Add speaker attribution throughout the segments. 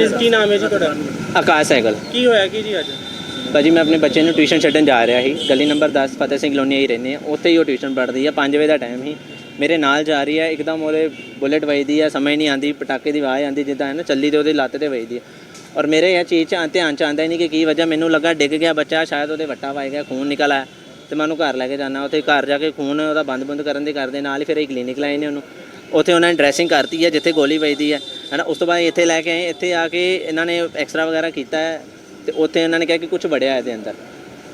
Speaker 1: ਜਿਸ ਕੀ ਨਾਮ ਹੈ ਜੀ ਤੁਹਾਡਾ?
Speaker 2: ਆਕਾਸ਼ ਸਾਈਕਲ
Speaker 1: ਕੀ ਹੋਇਆ ਕੀ ਜੀ ਅੱਜ?
Speaker 2: ਭਾਜੀ ਮੈਂ ਆਪਣੇ ਬੱਚੇ ਨੂੰ ਟਿਊਸ਼ਨ ਛੱਡਣ ਜਾ ਰਿਹਾ ਸੀ। ਗਲੀ ਨੰਬਰ 10 ਫਤਿਹ ਸਿੰਘ ਲੋਨੀ ਹੀ ਰਹਿੰਦੇ ਆ ਉੱਥੇ ਹੀ ਉਹ ਟਿਊਸ਼ਨ ਪੜ੍ਹਦੀ ਆ। 5 ਵਜੇ ਦਾ ਟਾਈਮ ਸੀ। ਮੇਰੇ ਨਾਲ ਜਾ ਰਹੀ ਹੈ ਇੱਕਦਮ ਉਹਦੇ ਬੁਲੇਟ ਵੱਜਦੀ ਆ। ਸਮਝ ਨਹੀਂ ਆਂਦੀ ਪਟਾਕੇ ਦੀ ਆਵਾਜ਼ ਆਂਦੀ ਜਿੱਦਾਂ ਹੈ ਨਾ ਚੱਲੀ ਤੇ ਉਹਦੀ ਲੱਤ ਤੇ ਵੱਜਦੀ ਆ। ਔਰ ਮੇਰੇ ਇਹ ਚੀਜ਼ 'ਚ ਧਿਆਨ ਚ ਆਂਦਾ ਹੀ ਨਹੀਂ ਕਿ ਕੀ ਵਜ੍ਹਾ। ਮੈਨੂੰ ਲੱਗਾ ਡਿੱਗ ਗਿਆ ਬੱਚਾ। ਸ਼ਾਇਦ ਉਹਦੇ ਵੱਟਾ ਵੱਜ ਗਿਆ ਖੂਨ ਨਿਕਲ ਆਇਆ। ਤੇ ਮੈਂ ਉਹਨੂੰ ਘਰ ਲੈ ਕੇ ਜਾਣਾ ਉੱਥੇ ਘਰ ਜਾ ਕੇ ਖੂਨ ਉਹਦਾ ਬੰਦ ਬੰਦ ਕਰਨ ਦੇ ਕਰਦੇ ਨਾਲ ਹੀ ਫਿਰ ਇਹ ਕਲੀਨਿਕ ਲਾਏ ਨੇ ਉਹਨੂੰ। ਉੱਥੇ ਉਹਨਾਂ ਨੇ ਡਰੈਸਿੰਗ ਕਰਤੀ ਹੈ, ਜਿੱਥੇ ਗੋਲੀ ਵੱਜਦੀ ਹੈ। ਹਨਾ, ਉਸ ਤੋਂ ਬਾਅਦ ਇੱਥੇ ਲੈ ਕੇ ਆਏ, ਇੱਥੇ ਆ ਕੇ ਇਹਨਾਂ ਨੇ ਐਕਸਰਾ ਵਗੈਰਾ ਕੀਤਾ ਹੈ ਤੇ ਉੱਥੇ ਇਹਨਾਂ ਨੇ ਕਿਹਾ ਕਿ ਕੁਝ ਵੜਿਆ ਇਹਦੇ ਅੰਦਰ।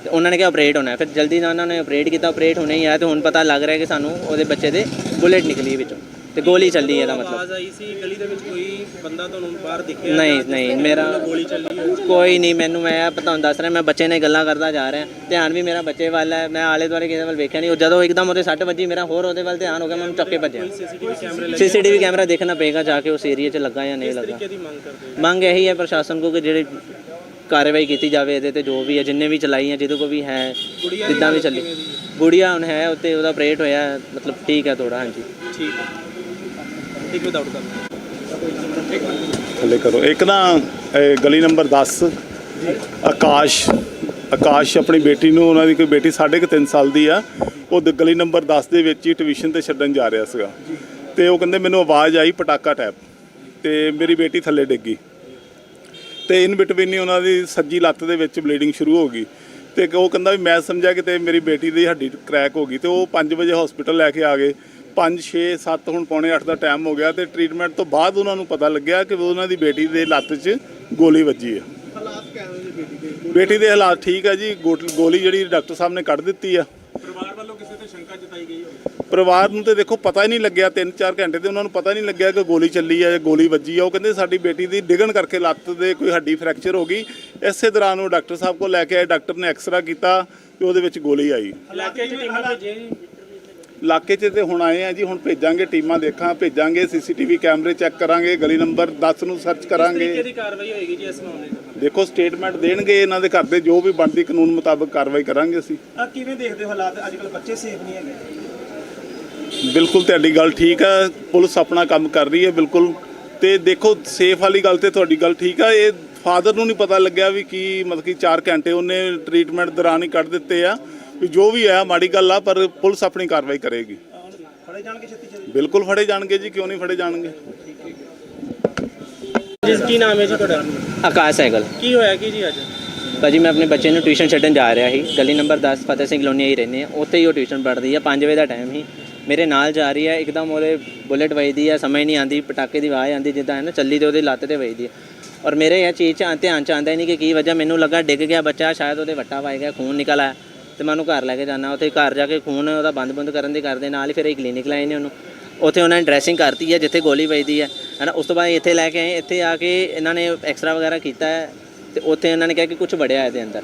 Speaker 2: ਤੇ ਉਹਨਾਂ ਨੇ ਕਿਹਾ ਆਪਰੇਟ ਹੋਣਾ ਹੈ। ਫਿਰ ਜਲਦੀ ਨਾਲ ਉਹਨਾਂ ਨੇ ਆਪਰੇਟ ਕੀਤਾ ਆਪਰੇਟ ਹੋਣਾ ਹੀ ਹੈ ਤੇ ਹੁਣ ਪਤਾ ਲੱਗ ਰਿਹਾ ਕਿ ਸਾਨੂੰ ਉਹਦੇ ਬੱਚੇ ਦੇ ਬੁਲੇਟ ਨਿਕਲੀ ਵਿੱਚੋਂ। ਤੇ ਗੋਲੀ ਚੱਲੀ ਇਹਦਾ ਮਤਲਬ।
Speaker 1: ਆਵਾਜ਼ ਆਈ ਸੀ ਗਲੀ ਦੇ ਵਿੱਚ ਕੋਈ ਬੰਦਾ ਤੁਹਾਨੂੰ ਬਾਹਰ ਦਿਖਿਆ
Speaker 2: ਨਹੀਂ ਨਹੀਂ ਮੇਰਾ
Speaker 1: ਗੋਲੀ ਚੱਲੀ
Speaker 2: ਕੋਈ ਨਹੀਂ ਮੈਨੂੰ ਮੈਂ ਇਹ ਤੁਹਾਨੂੰ ਦੱਸ ਰਿਹਾ ਮੈਂ ਬੱਚੇ ਨੇ ਗੱਲਾਂ ਕਰਦਾ ਜਾ ਰਿਹਾ। ਧਿਆਨ ਵੀ ਮੇਰਾ ਬੱਚੇ ਵੱਲ ਹੈ ਮੈਂ ਆਲੇ ਦੁਆਲੇ ਕਿਸੇ ਵੱਲ ਵੇਖਿਆ ਨਹੀਂ। ਉਹ ਜਦੋਂ ਇੱਕਦਮ ਉਹਦੇ ਸੱਟ ਵੱਜੀ ਮੇਰਾ ਹੋਰ ਉਹਦੇ ਵੱਲ ਧਿਆਨ ਹੋ ਗਿਆ ਮੈਂ ਉਹਨੂੰ ਚੱਕ ਭੱਜਿਆ।
Speaker 1: ਸੀਸੀਟੀਵੀ ਕੈਮਰੇ
Speaker 2: ਸੀਸੀਟੀਵੀ ਕੈਮਰਾ ਦੇਖਣਾ ਪਏਗਾ ਜਾ ਕੇ ਉਸ ਏਰੀਆ 'ਚ ਲੱਗਾ ਜਾਂ ਨਹੀਂ ਲੱਗਾ।
Speaker 1: ਲੱਗੇ ਦੀ ਮੰਗ ਕਰਦੇ ਹੋ?
Speaker 2: ਮੰਗ ਇਹੀ ਹੈ ਪ੍ਰਸ਼ਾਸਨ ਕੋ ਕਿ ਜਿਹੜੇ ਕਾਰਵਾਈ ਕੀਤੀ ਜਾਵੇ ਇਹਦੇ ਤੇ ਜੋ ਵੀ ਹੈ ਜਿੰਨੇ ਵੀ ਚਲਾਈ ਹੈ ਜਿਹਦੇ ਕੋ ਵੀ ਹੈ
Speaker 1: ਗੁੜੀਆ ਦੀ
Speaker 2: ਜਿੱਦਾਂ ਵੀ
Speaker 1: ਹਾਲਤ
Speaker 2: ਚੱਲੀ।
Speaker 1: ਕਿਵੇਂ ਦੀ
Speaker 2: ਗੁੜੀਆ ਹੁਣ ਹੈ ਉੱਤੇ ਉਹਦਾ ਆਪਰੇਟ ਹੋਇਆ ਹੈ, ਮਤਲਬ ਠੀਕ ਹੈ ਥੋੜਾ ਹਾਂਜੀ।
Speaker 1: ਠੀਕ ਹੈ। ਕਰ
Speaker 3: ਥੱਲੇ ਕਰੋ। ਇੱਕ ਨਾ ਇਹ ਗਲੀ ਨੰਬਰ 10 ਆਕਾਸ਼। ਆਕਾਸ਼ ਆਪਣੀ ਬੇਟੀ ਨੂੰ ਉਹਨਾਂ ਦੀ ਕੋਈ ਬੇਟੀ ਸਾਢੇ ਕੁ ਤਿੰਨ ਸਾਲ ਦੀ ਆ। ਉਹ ਦ- ਗਲੀ ਨੰਬਰ 10 ਦੇ ਵਿੱਚ ਹੀ ਟਿਊਸ਼ਨ ਤੇ ਛੱਡਣ ਜਾ ਰਿਹਾ ਸੀਗਾ। ਤੇ ਉਹ ਕਹਿੰਦੇ ਮੈਨੂੰ ਆਵਾਜ਼ ਆਈ ਪਟਾਕਾ ਟੈਪ। ਤੇ ਮੇਰੀ ਬੇਟੀ ਥੱਲੇ ਡਿੱਗੀ ਤੇ ਇਨ ਬਿਟਵੀਨ ਹੀ ਉਹਨਾਂ ਦੀ ਸੱਜੀ ਲੱਤ ਦੇ ਵਿੱਚ ਬਲੀਡਿੰਗ ਸ਼ੁਰੂ ਹੋ ਗਈ। ਤੇ ਉਹ ਕਹਿੰਦਾ ਵੀ ਮੈਂ ਸਮਝਿਆ ਕਿ ਤੇ ਮੇਰੀ ਬੇਟੀ ਦੀ ਹੱਡੀ ਕ੍ਰੈਕ ਹੋ ਗਈ। ਤੇ ਉਹ 5 ਵਜੇ ਹਸਪੀਟਲ ਲੈ ਕੇ ਆ ਗਏ। 5 6 7 ਹੁਣ ਪੌਣੇ 8 ਦਾ ਟਾਈਮ ਹੋ ਗਿਆ ਤੇ ਟ੍ਰੀਟਮੈਂਟ ਤੋਂ ਬਾਅਦ ਉਹਨਾਂ ਨੂੰ ਪਤਾ ਲੱਗਿਆ ਕਿ ਉਹਨਾਂ ਦੀ ਬੇਟੀ ਦੇ ਲੱਤ 'ਚ ਗੋਲੀ ਵੱਜੀ ਹੈ ਬੇਟੀ ਦੇ? ਹਾਲਾਤ ਠੀਕ ਹੈ ਜੀ ਗੋਲੀ ਜਿਹੜੀ ਡਾਕਟਰ ਸਾਹਿਬ ਨੇ ਕੱਢ ਦਿੱਤੀ ਆ।
Speaker 1: ਪਰਿਵਾਰ ਵੱਲੋਂ ਕਿਸੇ ਤੇ ਸ਼ੰਕਾ ਜਤਾਈ ਗਈ ਹੋਵੇ?
Speaker 3: ਪਰਿਵਾਰ ਨੂੰ ਤੇ ਦੇਖੋ ਪਤਾ ਹੀ ਨਹੀਂ ਲੱਗਿਆ 3-4 ਘੰਟੇ ਤੇ ਉਹਨਾਂ ਨੂੰ ਪਤਾ ਹੀ ਨਹੀਂ ਲੱਗਿਆ ਕਿ ਗੋਲੀ ਚੱਲੀ ਹੈ ਜਾਂ ਗੋਲੀ ਵੱਜੀ ਆ। ਉਹ ਕਹਿੰਦੇ ਸਾਡੀ ਬੇਟੀ ਦੀ ਡਿੱਗਣ ਕਰਕੇ ਲੱਤ ਦੇ ਕੋਈ ਹੱਡੀ ਫ੍ਰੈਕਚਰ ਹੋ ਗਈ। ਇਸੇ ਦੌਰਾਨ ਉਹ ਡਾਕਟਰ ਸਾਹਿਬ ਕੋਲ ਲੈ ਕੇ ਆਏ ਡਾਕਟਰ ਨੇ ਐਕਸਰਾ ਕੀਤਾ ਤੇ ਉਹਦੇ ਵਿੱਚ ਗੋਲੀ ਆਈ।
Speaker 1: ਇਲਾਕੇ 'ਚ ਟੀਮਾਂ ਭੇਜੀਆਂ ਜੀ
Speaker 3: ਇਲਾਕੇ 'ਚ ਤੇ ਹੁਣ ਆਏ ਆ ਜੀ ਹੁਣ ਭੇਜਾਂਗੇ ਟੀਮਾਂ ਦੇਖਾਂ ਭੇਜਾਂਗੇ ਸੀਸੀਟੀਵੀ ਕੈਮਰੇ ਚੈੱਕ ਕਰਾਂਗੇ ਗਲੀ ਨੰਬਰ 10 ਨੂੰ ਸਰਚ
Speaker 1: ਤਰੀਕੇ
Speaker 3: ਕਰਾਂਗੇ।
Speaker 1: ਦੀ ਕਾਰਵਾਈ ਹੋਏਗੀ ਜੀ ਇਸ ਮਾਮਲੇ 'ਚ
Speaker 3: ਦੇਖੋ ਸਟੇਟਮੈਂਟ ਦੇਣਗੇ ਇਹਨਾਂ ਦੇ ਘਰ ਦੇ ਜੋ ਵੀ ਬਣਦੀ ਕਾਨੂੰਨ ਮੁਤਾਬਕ ਕਾਰਵਾਈ ਕਰਾਂਗੇ ਅਸੀਂ।
Speaker 1: ਆ ਕਿਵੇਂ ਦੇਖਦੇ ਹੋ ਹਾਲਾਤ? ਅੱਜ ਕੱਲ ਬੱਚੇ ਸੇਫ ਨਹੀਂ ਹੈਗੇ।
Speaker 3: ਬਿਲਕੁਲ ਤੁਹਾਡੀ ਗੱਲ ਠੀਕ ਹੈ ਪੁਲਿਸ ਆਪਣਾ ਕੰਮ ਕਰ ਰਹੀ ਹੈ ਬਿਲਕੁਲ। ਤੇ ਦੇਖੋ ਸੇਫ ਵਾਲੀ ਗੱਲ ਤੇ ਤੁਹਾਡੀ ਗੱਲ ਠੀਕ ਹੈ ਇਹ ਫਾਦਰ ਨੂੰ ਨਹੀਂ ਪਤਾ ਲੱਗਿਆ ਵੀ ਕੀ ਮਤਲਬ ਕਿ 4 ਘੰਟੇ ਉਹਨੇ ਟ੍ਰੀਟਮੈਂਟ ਦੌਰਾਨ ਹੀ ਕੱਢ ਦਿੱਤੇ ਆ। ਵੀ ਜੋ ਵੀ ਹੈ ਮਾੜੀ ਗੱਲ ਆ ਪਰ ਪੁਲਿਸ ਆਪਣੀ ਕਾਰਵਾਈ ਕਰੇਗੀ।
Speaker 1: ਫੜੇ ਜਾਣਗੇ ਛੇਤੀ ਛੇਤੀ?
Speaker 3: ਬਿਲਕੁਲ ਫੜੇ ਜਾਣਗੇ ਜੀ ਕਿਉਂ ਨਹੀਂ ਫੜੇ ਜਾਣਗੇ?
Speaker 1: ਜਿਸ ਕੀ ਨਾਮ ਹੈ ਜੀ ਤੁਹਾਡਾ?
Speaker 2: ਆਕਾਸ਼ ਸਾਈਕਲ
Speaker 1: ਕੀ ਹੋਇਆ ਕੀ ਜੀ ਅੱਜ?
Speaker 2: ਭਾਜੀ ਮੈਂ ਆਪਣੇ ਬੱਚੇ ਨੂੰ ਟਿਊਸ਼ਨ ਛੱਡਣ ਜਾ ਰਿਹਾ ਸੀ। ਗਲੀ ਨੰਬਰ 10 ਫਤਿਹ ਸਿੰਘ ਲੋਨੀ ਹੀ ਰਹਿੰਦੇ ਆ। ਉੱਥੇ ਹੀ ਉਹ ਟਿਊਸ਼ਨ ਪੜ੍ਹਦੀ ਆ। 5 ਵਜੇ ਦਾ ਟਾਈਮ ਸੀ। ਮੇਰੇ ਨਾਲ ਜਾ ਰਹੀ ਹੈ ਇੱਕਦਮ ਉਹਦੇ ਬੁਲੇਟ ਵੱਜਦੀ ਆ ਸਮਝ ਨਹੀਂ ਆਂਦੀ ਪਟਾਕੇ ਦੀ ਆਵਾਜ਼ ਆਂਦੀ ਜਿੱਦਾਂ ਹੈ ਨਾ ਚੱਲੀ ਤੇ ਉਹਦੀ ਲੱਤ ਤੇ ਵੱਜਦੀ ਆ। ਔਰ ਮੇਰੇ ਇਹ ਚੀਜ਼ 'ਚ ਧਿਆਨ ਚ ਆਂਦਾ ਹੀ ਨਹੀਂ ਕਿ ਕੀ ਵਜ੍ਹਾ। ਮੈਨੂੰ ਲੱਗਾ ਡਿੱਗ ਗਿਆ ਬੱਚਾ ਸ਼ਾਇਦ ਉਹਦੇ ਵੱਟਾ ਵੱਜ ਗਿਆ ਖੂਨ ਨਿਕਲ ਆਇਆ। ਤੇ ਮੈਂ ਉਹਨੂੰ ਘਰ ਲੈ ਕੇ ਜਾਣਾ ਉੱਥੇ ਘਰ ਜਾ ਕੇ ਖੂਨ ਉਹਦਾ ਬੰਦ ਬੰਦ ਕਰਨ ਦੇ ਕਰਦੇ, ਨਾਲ ਹੀ ਫਿਰ ਇਹ ਕਲੀਨਿਕ ਲਾਏ ਨੇ ਉਹਨੂੰ। ਉੱਥੇ ਉਹਨਾਂ ਨੇ ਡਰੈਸਿੰਗ ਕਰਤੀ ਹੈ, ਜਿੱਥੇ ਗੋਲੀ ਵੱਜਦੀ ਹੈ। ਹਨਾ, ਉਸ ਤੋਂ ਬਾਅਦ ਇੱਥੇ ਲੈ ਕੇ ਆਏ, ਇੱਥੇ ਆ ਕੇ ਇਹਨਾਂ ਨੇ ਐਕਸਰਾ ਵਗੈਰਾ ਕੀਤਾ ਹੈ, ਤੇ ਉੱਥੇ ਇਹਨਾਂ ਨੇ ਕਿਹਾ ਕਿ ਕੁਝ ਵੜਿਆ ਇਹਦੇ ਅੰਦਰ।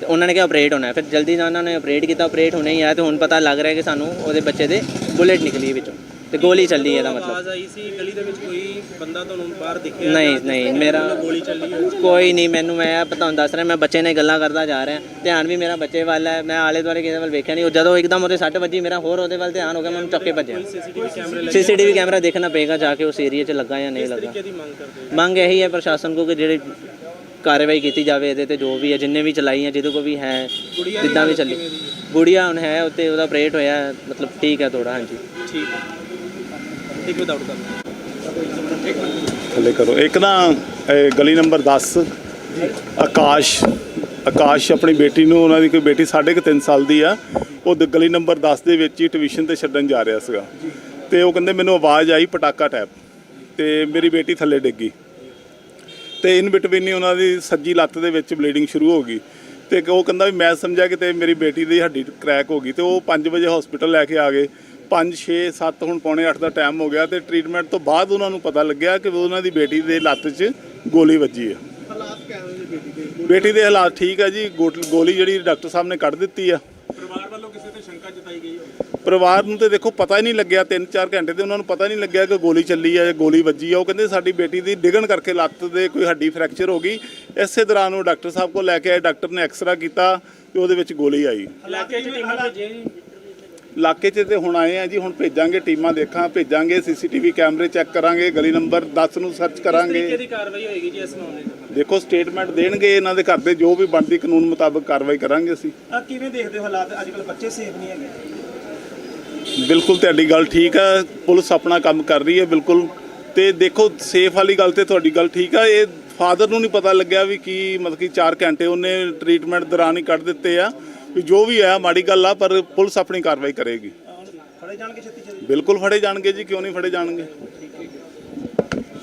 Speaker 2: ਤੇ ਉਹਨਾਂ ਨੇ ਕਿਹਾ ਆਪਰੇਟ ਹੋਣਾ ਫਿਰ ਜਲਦੀ ਨਾਲ ਉਹਨਾਂ ਨੇ ਆਪਰੇਟ ਕੀਤਾ ਆਪਰੇਟ ਹੋਣਾ ਹੀ ਆ, ਤੇ ਹੁਣ ਪਤਾ ਲੱਗ ਰਿਹਾ ਕਿ ਸਾਨੂੰ ਉਹਦੇ ਬੱਚੇ ਦੇ ਬੁਲੇਟ ਨਿਕਲੀ ਵਿੱਚੋਂ। ਤੇ ਗੋਲੀ ਚੱਲੀ ਇਹਦਾ ਮਤਲਬ।
Speaker 1: ਆਵਾਜ਼ ਆਈ ਸੀ ਗਲੀ ਦੇ ਵਿੱਚ ਕੋਈ ਬੰਦਾ ਤੁਹਾਨੂੰ ਬਾਹਰ ਦਿਖਿਆ
Speaker 2: ਨਹੀਂ ਨਹੀਂ ਮੇਰਾ
Speaker 1: ਮਤਲਬ ਗੋਲੀ ਚੱਲੀ ਹੋਈ
Speaker 2: ਕੋਈ ਨਹੀਂ ਮੈਨੂੰ ਮੈਂ ਤੁਹਾਨੂੰ ਦੱਸ ਰਿਹਾ ਮੈਂ ਬੱਚੇ ਨੇ ਗੱਲਾਂ ਕਰਦਾ ਜਾ ਰਿਹਾ। ਧਿਆਨ ਵੀ ਮੇਰਾ ਬੱਚੇ ਵੱਲ ਹੈ ਮੈਂ ਆਲੇ ਦੁਆਲੇ ਕਿਸੇ ਵੱਲ ਵੇਖਿਆ ਨਹੀਂ। ਉਹ ਜਦੋਂ ਇੱਕਦਮ ਉਹਦੇ ਸੱਟ ਵੱਜੀ ਮੇਰਾ ਹੋਰ ਉਹਦੇ ਵੱਲ ਧਿਆਨ ਹੋ ਗਿਆ ਮੈਂ ਉਹਨੂੰ ਚੱਕ ਭੱਜਿਆ।
Speaker 1: ਸੀਸੀਟੀਵੀ ਕੈਮਰੇ
Speaker 2: ਸੀਸੀਟੀਵੀ ਕੈਮਰਾ ਦੇਖਣਾ ਪਏਗਾ ਜਾ ਕੇ ਉਸ ਏਰੀਆ 'ਚ ਲੱਗਾ ਜਾਂ ਨਹੀਂ ਲੱਗਾ।
Speaker 1: ਤਰੀਕੇ ਦੀ ਮੰਗ ਕਰਦੇ?
Speaker 2: ਮੰਗ ਇਹੀ ਹੈ ਪ੍ਰਸ਼ਾਸਨ ਕੋ ਕਿ ਜਿਹੜੇ ਕਾਰਵਾਈ ਕੀਤੀ ਜਾਵੇ ਇਹਦੇ ਤੇ ਜੋ ਵੀ ਹੈ ਜਿੰਨੇ ਵੀ ਚਲਾਈ ਹੈ ਜਿਹਦੇ ਕੋ ਵੀ ਹੈ
Speaker 1: ਗੁੜੀਆ ਦੀ
Speaker 2: ਜਿੱਦਾਂ ਵੀ
Speaker 1: ਹਾਲਤ
Speaker 2: ਚੱਲੀ।
Speaker 1: ਕਿਵੇਂ ਦੀ ਹੈ?
Speaker 2: ਗੁੜੀਆ ਹੁਣ ਹੈ ਉੱਤੇ ਉਹਦਾ ਆਪਰੇਟ ਹੋਇਆ ਹੈ, ਮਤਲਬ ਠੀਕ ਹੈ ਥੋੜਾ ਹਾਂਜੀ।
Speaker 1: ਠੀਕ ਹੈ। ਠੀਕ ਵਿਦਆਊਟ ਕਰ
Speaker 3: ਥੱਲੇ ਕਰੋ। ਇੱਕ ਨਾ ਇਹ ਗਲੀ ਨੰਬਰ 10 ਆਕਾਸ਼ ਆਕਾਸ਼ ਆਪਣੀ ਬੇਟੀ ਨੂੰ ਉਹਨਾਂ ਦੀ ਕੋਈ ਬੇਟੀ ਸਾਢੇ ਕੁ ਤਿੰਨ ਸਾਲ ਦੀ ਆ ਉਹ ਦ- ਗਲੀ ਨੰਬਰ 10 ਦੇ ਵਿੱਚ ਹੀ ਟਿਊਸ਼ਨ ਤੇ ਛੱਡਣ ਜਾ ਰਿਹਾ ਸੀਗਾ। ਤੇ ਉਹ ਕਹਿੰਦੇ ਮੈਨੂੰ ਆਵਾਜ਼ ਆਈ ਪਟਾਕਾ ਟੈਪ ਤੇ ਮੇਰੀ ਬੇਟੀ ਥੱਲੇ ਡਿੱਗੀ ਤੇ ਇਨ ਬਿਟਵੀਨ ਹੀ ਉਹਨਾਂ ਦੀ ਸੱਜੀ ਲੱਤ ਦੇ ਵਿੱਚ ਬਲੀਡਿੰਗ ਸ਼ੁਰੂ ਹੋ ਗਈ। ਤੇ ਉਹ ਕਹਿੰਦਾ ਵੀ ਮੈਂ ਸਮਝਿਆ ਕਿ ਤੇ ਮੇਰੀ ਬੇਟੀ ਦੀ ਹੱਡੀ ਕ੍ਰੈਕ ਹੋ ਗਈ। ਤੇ ਉਹ 5 ਵਜੇ ਹਸਪੀਟਲ ਲੈ ਕੇ ਆ ਗਏ। 5 6 7 ਹੁਣ ਪੌਣੇ 8 ਦਾ ਟਾਈਮ ਹੋ ਗਿਆ ਤੇ ਟ੍ਰੀਟਮੈਂਟ ਤੋਂ ਬਾਅਦ ਉਹਨਾਂ ਨੂੰ ਪਤਾ ਲੱਗਿਆ ਕਿ ਉਹਨਾਂ ਦੀ ਬੇਟੀ ਦੇ ਲੱਤ 'ਚ ਗੋਲੀ ਵੱਜੀ ਹੈ ਬੇਟੀ ਦੇ? ਹਾਲਾਤ ਠੀਕ ਹੈ ਜੀ ਗੋਲੀ ਜਿਹੜੀ ਡਾਕਟਰ ਸਾਹਿਬ ਨੇ ਕੱਢ ਦਿੱਤੀ ਆ।
Speaker 1: ਪਰਿਵਾਰ ਵੱਲੋਂ ਕਿਸੇ ਤੇ ਸ਼ੰਕਾ ਜਤਾਈ ਗਈ ਹੋਵੇ?
Speaker 3: ਪਰਿਵਾਰ ਨੂੰ ਤੇ ਦੇਖੋ ਪਤਾ ਹੀ ਨਹੀਂ ਲੱਗਿਆ 3-4 ਘੰਟੇ ਤੇ ਉਹਨਾਂ ਨੂੰ ਪਤਾ ਹੀ ਨਹੀਂ ਲੱਗਿਆ ਕਿ ਗੋਲੀ ਚੱਲੀ ਹੈ ਜਾਂ ਗੋਲੀ ਵੱਜੀ ਆ। ਉਹ ਕਹਿੰਦੇ ਸਾਡੀ ਬੇਟੀ ਦੀ ਡਿੱਗਣ ਕਰਕੇ ਲੱਤ ਦੇ ਕੋਈ ਹੱਡੀ ਫ੍ਰੈਕਚਰ ਹੋ ਗਈ। ਇਸੇ ਦੌਰਾਨ ਉਹ ਡਾਕਟਰ ਸਾਹਿਬ ਕੋਲ ਲੈ ਕੇ ਆਏ ਡਾਕਟਰ ਨੇ ਐਕਸਰਾ ਕੀਤਾ ਤੇ ਉਹਦੇ ਵਿੱਚ ਗੋਲੀ ਆਈ।
Speaker 1: ਟੀਮਾਂ ਭੇਜੀਆਂ
Speaker 3: ਇਲਾਕੇ 'ਚ ਤੇ ਹੁਣ ਆਏ ਆ ਜੀ ਹੁਣ ਭੇਜਾਂਗੇ ਟੀਮਾਂ ਦੇਖਾਂ ਭੇਜਾਂਗੇ ਸੀਸੀਟੀਵੀ ਕੈਮਰੇ ਚੈੱਕ ਕਰਾਂਗੇ ਗਲੀ ਨੰਬਰ 10 ਨੂੰ ਸਰਚ ਕਰਾਂਗੇ।
Speaker 1: ਦੀ ਕਾਰਵਾਈ ਹੋਏਗੀ ਜੀ ਇਸ ਮਾਮਲੇ 'ਚ
Speaker 3: ਦੇਖੋ ਸਟੇਟਮੈਂਟ ਦੇਣਗੇ ਇਹਨਾਂ ਦੇ ਘਰ ਦੇ ਜੋ ਵੀ ਬਣਦੀ ਕਾਨੂੰਨ ਮੁਤਾਬਕ ਕਾਰਵਾਈ ਕਰਾਂਗੇ ਅਸੀਂ।
Speaker 1: ਆ ਕਿਵੇਂ ਦੇਖਦੇ ਹੋ ਹਾਲਾਤ? ਅੱਜ ਕੱਲ ਬੱਚੇ ਸੇਫ ਨਹੀਂ ਹੈਗੇ।
Speaker 3: ਬਿਲਕੁਲ ਤੁਹਾਡੀ ਗੱਲ ਠੀਕ ਹੈ ਪੁਲਿਸ ਆਪਣਾ ਕੰਮ ਕਰ ਰਹੀ ਹੈ ਬਿਲਕੁਲ। ਤੇ ਦੇਖੋ ਸੇਫ ਵਾਲੀ ਗੱਲ ਤੇ ਤੁਹਾਡੀ ਗੱਲ ਠੀਕ ਹੈ ਇਹ ਫਾਦਰ ਨੂੰ ਨਹੀਂ ਪਤਾ ਲੱਗਿਆ ਵੀ ਕੀ ਮਤਲਬ ਕਿ 4 ਘੰਟੇ ਉਹਨੇ ਟ੍ਰੀਟਮੈਂਟ ਦੌਰਾਨ ਹੀ ਕੱਢ ਦਿੱਤੇ ਆ। ਵੀ ਜੋ ਵੀ ਹੈ ਮਾੜੀ ਗੱਲ ਆ ਪਰ ਪੁਲਿਸ ਆਪਣੀ ਕਾਰਵਾਈ ਕਰੇਗੀ।
Speaker 1: ਫੜੇ ਜਾਣਗੇ ਛੇਤੀ ਛੇਤੀ
Speaker 3: ਬਿਲਕੁਲ ਫੜੇ ਜਾਣਗੇ ਜੀ ਕਿਉਂ ਨਹੀਂ ਫੜੇ ਜਾਣਗੇ?